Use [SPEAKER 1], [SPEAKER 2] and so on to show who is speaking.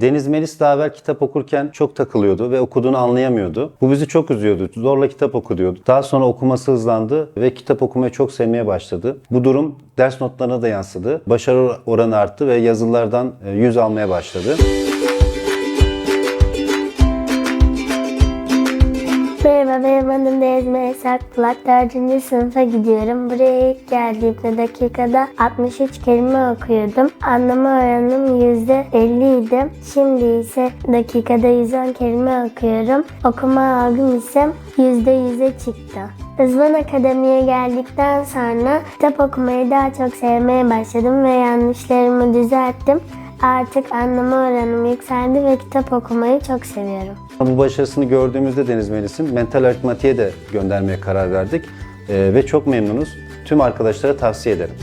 [SPEAKER 1] Deniz Melis daha evvel kitap okurken çok takılıyordu ve okuduğunu anlayamıyordu. Bu bizi çok üzüyordu. Zorla kitap oku diyordu. Daha sonra okuması hızlandı ve kitap okumayı çok sevmeye başladı. Bu durum ders notlarına da yansıdı. Başarı oranı arttı ve yazılardan e, yüz almaya başladı.
[SPEAKER 2] Merhaba benim adım Deniz Melis Akbulak. 4. sınıfa gidiyorum. Buraya ilk geldiğimde dakikada 63 kelime okuyordum. Anlama oranım %50 idi. Şimdi ise dakikada 110 kelime okuyorum. Okuma algım ise %100'e çıktı. Uzman Akademi'ye geldikten sonra kitap okumayı daha çok sevmeye başladım ve yanlışlarımı düzelttim. Artık anlama oranım yükseldi ve kitap okumayı çok seviyorum.
[SPEAKER 1] Bu başarısını gördüğümüzde Deniz Melis'in mental aritmatiğe de göndermeye karar verdik. E, ve çok memnunuz. Tüm arkadaşlara tavsiye ederim.